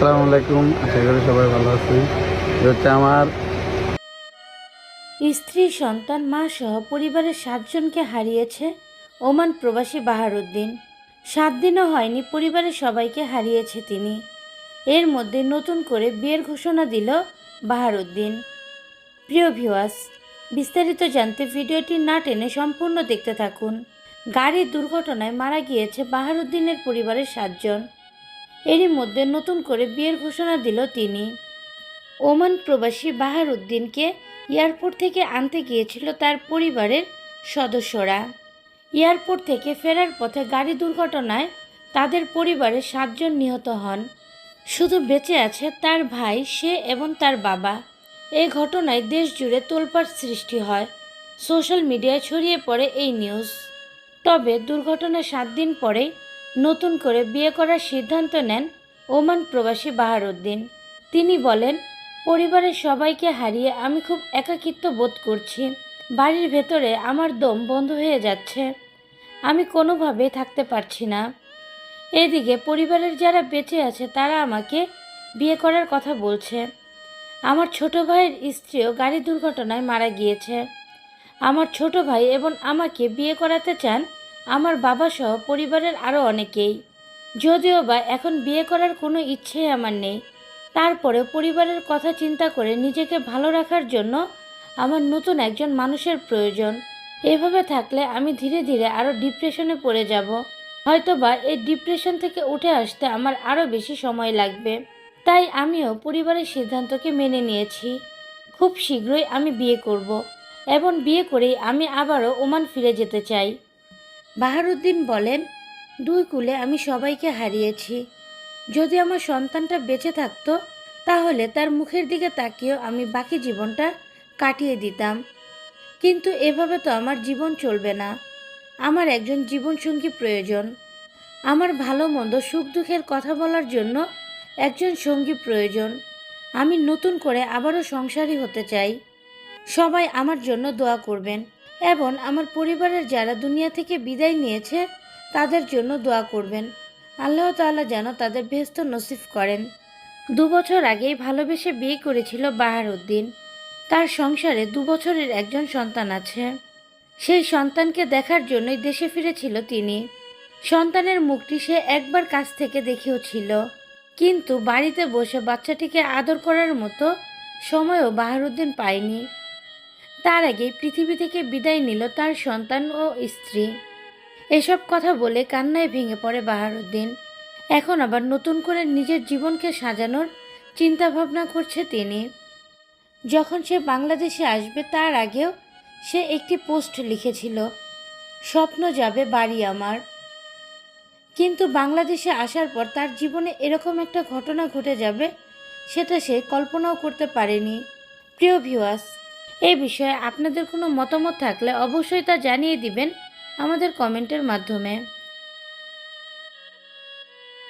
আসসালামু আলাইকুম, আশা করি সবাই ভালো হচ্ছে আমার স্ত্রী, সন্তান, মা সহ পরিবারের সাতজনকে হারিয়েছে ওমান প্রবাসী বাহারুদ্দিন। সাত দিনও হয়নি পরিবারের সবাইকে হারিয়েছে তিনি। এর মধ্যে নতুন করে বিয়ের ঘোষণা দিল বাহারুদ্দিন। প্রিয় ভিওয়াস বিস্তারিত জানতে ভিডিওটি না টেনে সম্পূর্ণ দেখতে থাকুন। গাড়ির দুর্ঘটনায় মারা গিয়েছে বাহারুদ্দিনের পরিবারের সাতজন। এরই মধ্যে নতুন করে বিয়ের ঘোষণা দিল তিনি। ওমান প্রবাসী বাহারুদ্দিনকে এয়ারপোর্ট থেকে আনতে গিয়েছিল তার পরিবারের সদস্যরা। এয়ারপোর্ট থেকে ফেরার পথে গাড়ি দুর্ঘটনায় তাদের পরিবারের সাতজন নিহত হন। শুধু বেঁচে আছে তার ভাই, সে এবং তার বাবা। এই ঘটনায় দেশ জুড়ে তোলপাড় সৃষ্টি হয়। সোশ্যাল মিডিয়ায় ছড়িয়ে পড়ে এই নিউজ। তবে দুর্ঘটনার সাত দিন পরেই নতুন করে বিয়ে করার সিদ্ধান্ত নেন ওমান প্রবাসী বাহারুদ্দিন। তিনি বলেন, পরিবারের সবাইকে হারিয়ে আমি খুব একাকিত্ব বোধ করছি। বাড়ির ভেতরে আমার দম বন্ধ হয়ে যাচ্ছে। আমি কোনোভাবে থাকতে পারছি না। এদিকে পরিবারের যারা বেঁচে আছে তারা আমাকে বিয়ে করার কথা বলছে। আমার ছোট ভাইয়ের স্ত্রীও গাড়ি দুর্ঘটনায় মারা গিয়েছে। আমার ছোট ভাই এবং আমাকে বিয়ে করাতে চান আমার বাবা সহ পরিবারের আরও অনেকেই। যদিও বা এখন বিয়ে করার কোনো ইচ্ছেই আমার নেই তারপরে পরিবারের কথা চিন্তা করে নিজেকে ভালো রাখার জন্য আমার নতুন একজন মানুষের প্রয়োজন। এভাবে থাকলে আমি ধীরে ধীরে আরও ডিপ্রেশনে পড়ে যাব। হয়তোবা এই ডিপ্রেশন থেকে উঠে আসতে আমার আরও বেশি সময় লাগবে। তাই আমিও পরিবারের সিদ্ধান্তকে মেনে নিয়েছি। খুব শীঘ্রই আমি বিয়ে করব। এবং বিয়ে করেই আমি আবারও ওমান ফিরে যেতে চাই। বাহারুদ্দিন বলেন, দুই কুলে আমি সবাইকে হারিয়েছি। যদি আমার সন্তানটা বেঁচে থাকতো, তাহলে তার মুখের দিকে তাকিয়েও আমি বাকি জীবনটা কাটিয়ে দিতাম। কিন্তু এভাবে তো আমার জীবন চলবে না। আমার একজন জীবনসঙ্গী প্রয়োজন। আমার ভালো মন্দ সুখ দুঃখের কথা বলার জন্য একজন সঙ্গী প্রয়োজন। আমি নতুন করে আবারও সংসারী হতে চাই। সবাই আমার জন্য দোয়া করবেন। এবং আমার পরিবারের যারা দুনিয়া থেকে বিদায় নিয়েছে, তাদের জন্য দোয়া করবেন। আল্লাহ তাআলা যেন তাদের ভেস্ত নসিব করেন। দু বছর আগেই ভালোবেসে বিয়ে করেছিল বাহারউদ্দিন তার সংসারে দু বছরের একজন সন্তান আছে। সেই সন্তানকে দেখার জন্যই দেশে ফিরেছিল তিনি। সন্তানের মুখটি সে একবার কাছ থেকে দেখেও ছিল। কিন্তু বাড়িতে বসে বাচ্চাটিকে আদর করার মতো সময়ও বাহারুদ্দিন পায়নি। তার আগেই পৃথিবী থেকে বিদায় নিল তার সন্তান ও স্ত্রী। এসব কথা বলে কান্নায় ভেঙে পড়ে বাহারুদ্দিন। এখন আবার নতুন করে নিজের জীবনকে সাজানোর চিন্তা ভাবনা করছে তিনি। যখন সে বাংলাদেশে আসবে, তার আগেও সে একটি পোস্ট লিখেছিল, স্বপ্ন যাবে বাড়ি আমার। কিন্তু বাংলাদেশে আসার পর তার জীবনে এরকম একটা ঘটনা ঘটে যাবে, সেটা সে কল্পনাও করতে পারেনি। প্রিয় ভিউয়ার্স এই বিষয়ে আপনাদের কোনো মতামত থাকলে অবশ্যই তা জানিয়ে দিবেন আমাদের কমেন্টের মাধ্যমে।